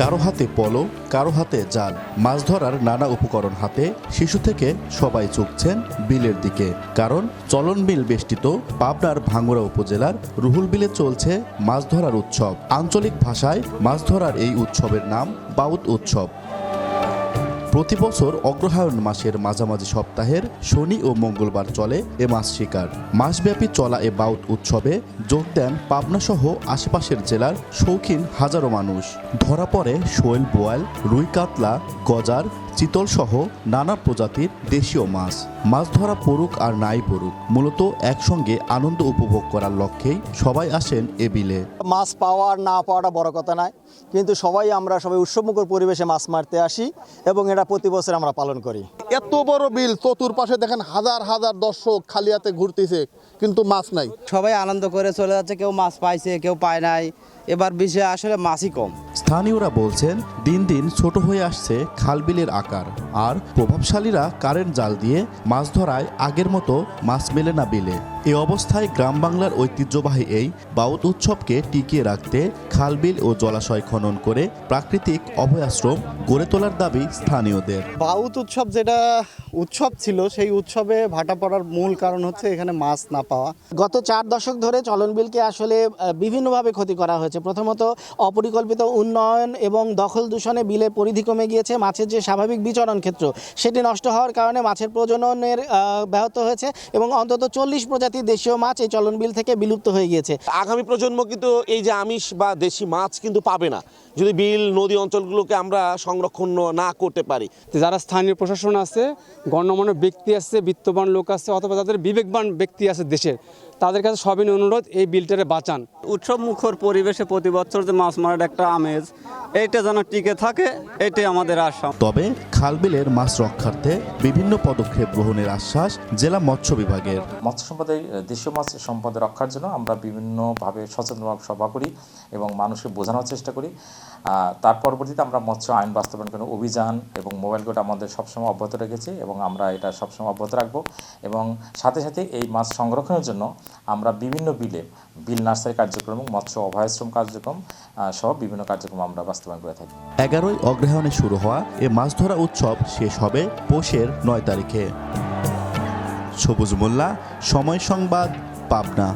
কারও হাতে পলো কারও হাতে জাল, মাছ ধরার নানা উপকরণ হাতে, শিশু থেকে সবাই চুকছেন বিলের দিকে। কারণ চলন বিল বেষ্টিত পাবনার ভাঙ্গুড়া উপজেলার রুহুল বিলে চলছে মাছ ধরার উৎসব। আঞ্চলিক ভাষায় মাছ ধরার এই উৎসবের নাম বাউত উৎসব। প্রতি বছর অগ্রহায়ণ মাসের মাঝামাঝি সপ্তাহের শনি ও মঙ্গলবার চলে এ মাস শিকার। মাসব্যাপী চলা এ বাউট উৎসবে যোগ দেন পাবনাসহ আশেপাশের জেলার শৌখিন হাজারো মানুষ। ধরা পড়ে শোয়েল বোয়াল, রুই কাতলা, গজার চিতল সহ নানা প্রজাতির দেশীয় মাছ। মাছ ধরা পড়ুক আর নাই পড়ুক মূলত একসঙ্গে আনন্দ উপভোগ করার লক্ষ্যেই সবাই আসেন এ বিলে মাছ পাওয়া আর না পাওয়াটা বড় কথা নয় কিন্তু সবাই আমরা সবাই উৎসবমুখর পরিবেশে মাছ মারতে আসি এবং এটা প্রতি বছর আমরা পালন করি। এত বড় বিল চতুর্পাশে দেখেন হাজার হাজার দর্শক খালি হাতে ঘুরতেছে কিন্তু মাছ নাই। সবাই আনন্দ করে চলে যাচ্ছে কেউ মাছ পাইছে কেউ পায় নাই। এবার বিষয়ে আসলে মাছই কম। স্থানীয়রা বলছেন দিন দিন ছোট হয়ে আসছে খালবিলের আকার। আর প্রভাবশালীরা কারেন্ট জাল দিয়ে মাছ ধরায় আগের মতো মাছ মেলে না বিলে। এ অবস্থায় গ্রাম বাংলার ঐতিহ্যবাহী এই বাউত উৎসবকে টিকিয়ে রাখতে খালবিল ও জলাশয় খনন করে প্রাকৃতিক অভয়াশ্রম গড়ে তোলার দাবি স্থানীয়দের। বাউত উৎসব যেটা উৎসব ছিল সেই উৎসবে ভাটা পড়ার মূল কারণ হচ্ছে এখানে মাছ না পাওয়া। গত চার দশক ধরে চলন বিলকে আসলে বিভিন্নভাবে ক্ষতি করা হয়েছে। প্রথমত অপরিকল্পিত উন্নয়ন এবং দখল দূষণে বিলের পরিধি কমে গিয়েছে। মাছের যে স্বাভাবিক বিচরণ ক্ষেত্র সেটি নষ্ট হওয়ার কারণে মাছের প্রজননের ব্যাহত হয়েছে এবং অন্তত চল্লিশ প্রজাতির দেশীয় মাছ এই চলন বিল থেকে বিলুপ্ত হয়ে গিয়েছে। আগামী প্রজন্ম কিন্তু এই যে আমিষ বা দেশি মাছ কিন্তু পাবে না। যদি বিল নদী অঞ্চলগুলোকে আমরা সংরক্ষণ না করতে পারি। যারা স্থানীয় প্রশাসন আছে গণ্যমান্য ব্যক্তি আছে বিত্তবান লোক আছে অথবা তাদের বিবেকবান ব্যক্তি আছে দেশের তাদের কাছে সবিনয় অনুরোধ এই বিলটারে বাঁচান। উৎসব মুখর পরিবেশে প্রতি বছর যে মাছ মারার একটা আমেজ এইটা যেন টিকে থাকে এটাই আমাদের আশা। তবে খালবিলের মাছ রক্ষার্থে বিভিন্ন পদক্ষেপ গ্রহণের আশ্বাস জেলা মৎস্য বিভাগের। মৎস্য সম্পদের দেশীয় মাছ সম্পদ রক্ষার জন্য আমরা বিভিন্নভাবে সচেতনমূলক সভা করি এবং মানুষকে বোঝানোর চেষ্টা করি। তার পরবর্তীতে আমরা মৎস্য আইন বাস্তবায়ন করার অভিযান এবং মোবাইল কোড আমাদের সবসময় অব্যাহত রেখেছি এবং আমরা এটা সবসময় অব্যাহত রাখব এবং সাথে সাথে এই মাছ সংরক্ষণের জন্য আমরা বিভিন্ন বিলে, বিল নার্সারি কার্যক্রম মৎস্য অভয়াশ্রম কার্যক্রম সহ বিভিন্ন কার্যক্রম আমরা বাস্তবায়ন করে থাকি। এগারোই অগ্রহায়ণে শুরু হওয়া এ মাছ ধরা উৎসব শেষ হবে পৌষের নয় তারিখে। সবুজ মোল্লা, সময় সংবাদ, পাবনা।